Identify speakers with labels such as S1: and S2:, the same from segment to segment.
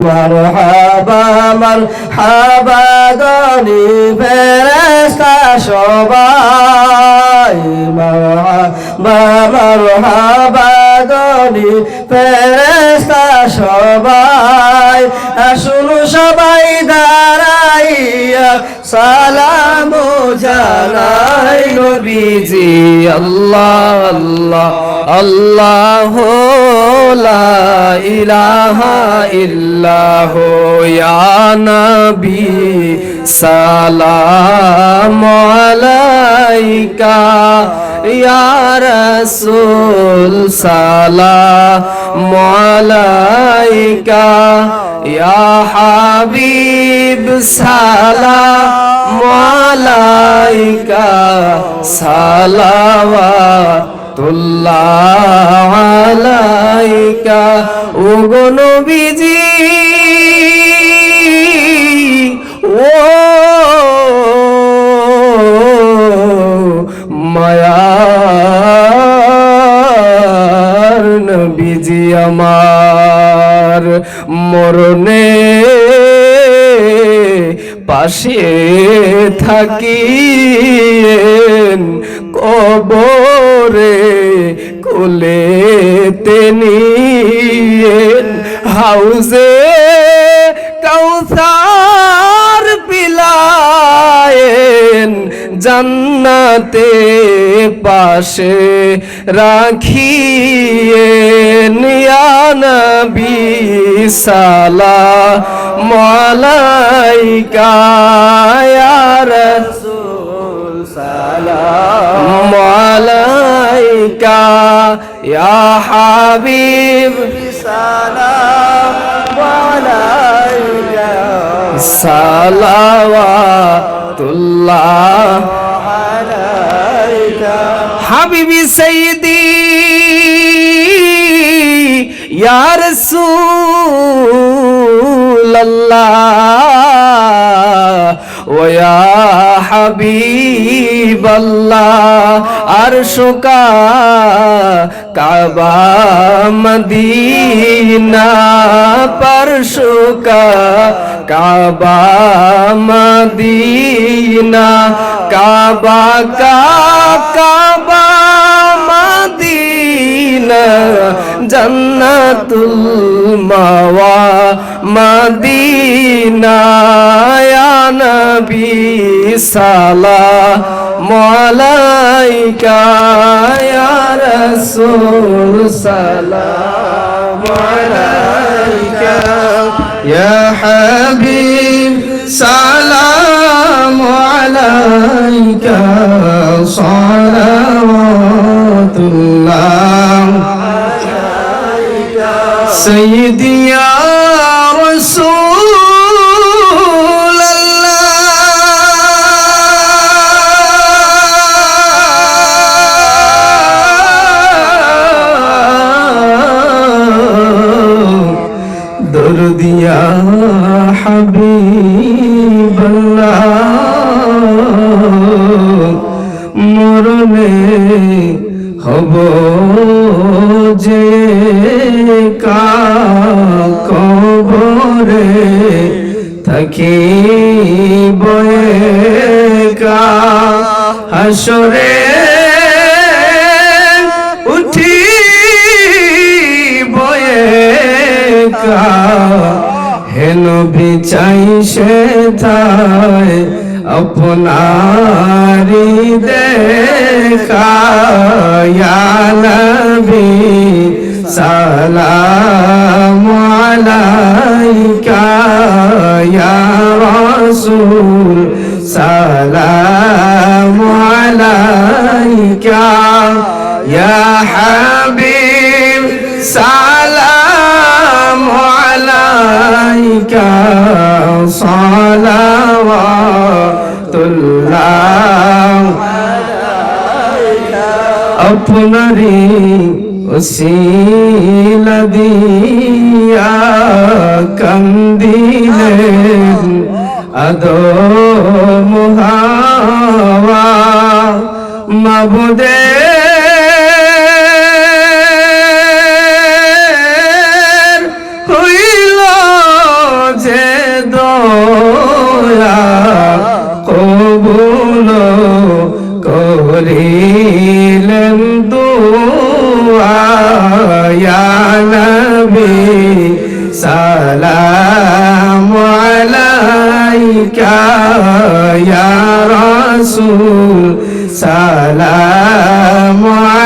S1: মারহাবা মারহাবা গনি ফেরেশতা সবাই। মারহাবা মারহাবা গনি ফেরেশতা সবাই। আসুন সবাই দাঁড়াইয়া সালাম জানাই নবীজি। আল্লাহ আল্লাহ আল্লাহ লা ইলাহা ইল্লাহ ইয়া নবী সালাম আলাইকা ইয়া রাসূল সালাম আলাইকা ইয়া হাবিব সালাম আলাইকা সালাওয়াতুল্লাহ আলাইকা ও গো নবীজি। ও মায়ার নবীজি আমার মরণে পাশে থাকি কবরে কোলে তেনিয়েন হাউজে কাউসার পিলায়েন জান্নাতে পাশে রাখিয়েন। ইয়া নবী সালাম আলাইকা আলাইকা ইয়া হাবিব সালাম আলাইকা সালাওয়াতুল্লাহ আলাইকা হাবিবি সাইয়্যিদি ইয়া রাসূলাল্লাহ ওয়া হাবিবাল্লাহ আরশুকা Kaaba Medina পরশুকা Kaaba Medina Kaaba Kaaba Medina, জান্নাতুল মাওয়া মদিনা ইয়া নবী সালাম আলাইকা ইয়া রাসূল সালাম আলাইকা ইয়া হাবিব সালাম আলাইকা সালাওয়াতুল্লাহ سيدي يا رسول الله درد يا حبيب الله مرني خبر যে কবরে থাকি বয়েকা হাসরে উঠি বয়েকা হেন বিচাই সে থায় আপনারি দেখা ইয়া নবী সালাম আলাইকা ইয়া রাসূল সালাম আলাইকা ইয়া হাবিব সালাম আলাইকা আপনারি ওসিলা দিয়া আদো মুহাওয়া মাবুদে কবুল করিলেন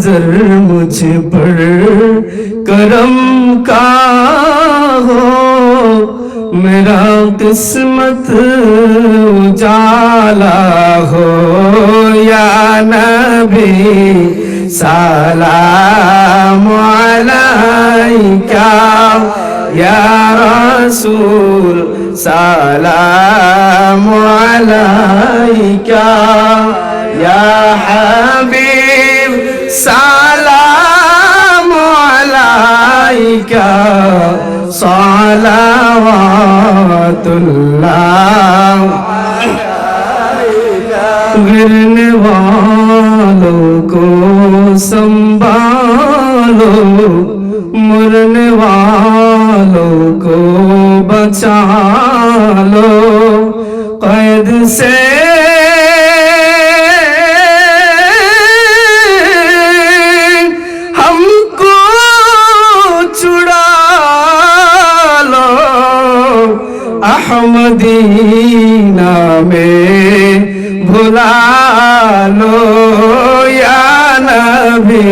S1: نظر مجھ پر کرم کا ہو، میرا قسمت اجالا ہو، یا نبی سلام علیکہ، یا رسول سلام علیکہ، یا حبیب सलाम अलैका सलावातुल्लाह गिरने वालों को संभालो मरने वालों को बचा लो कैद से নামে ভুলালো নবী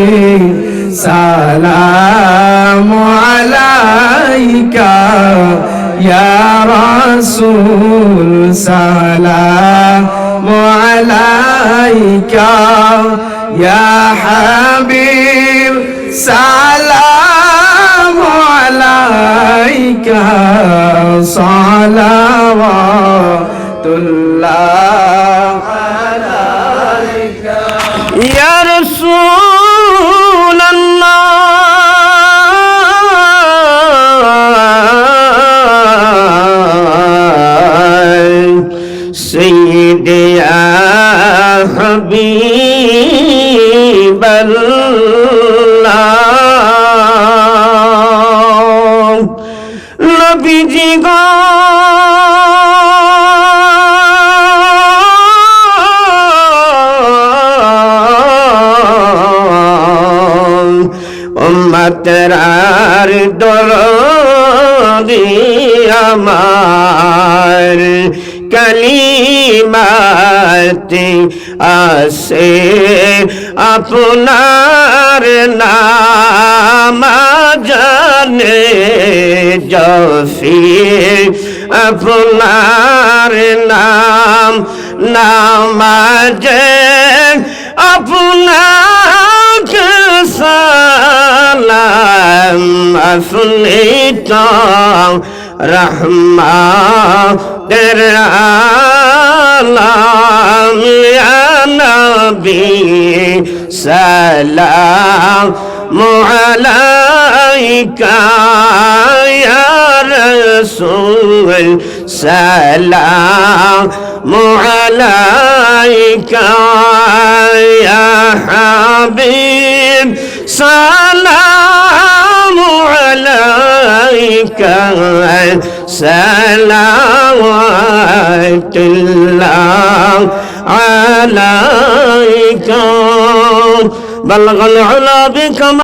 S1: সালাম আলাইকা ইয়া রাসূল সালাম আলাইকা ইয়া হাবিব সালাম عليك صلوات الله عليك يا رسول গো। উম্মতরার দরদি আমার। কালিমাতে আসে আপনার নাম জানে জফির আপনার নাম নামাজে আপনাকে সালাম আপনি তো রহমা দের আলাম নবী সালাম মুআলাইকা ইয়া রাসূল সালাম মুআলাইকা ইয়া হাবিব সালাম عليك صلوات الله عليك. بلغ العلا بكم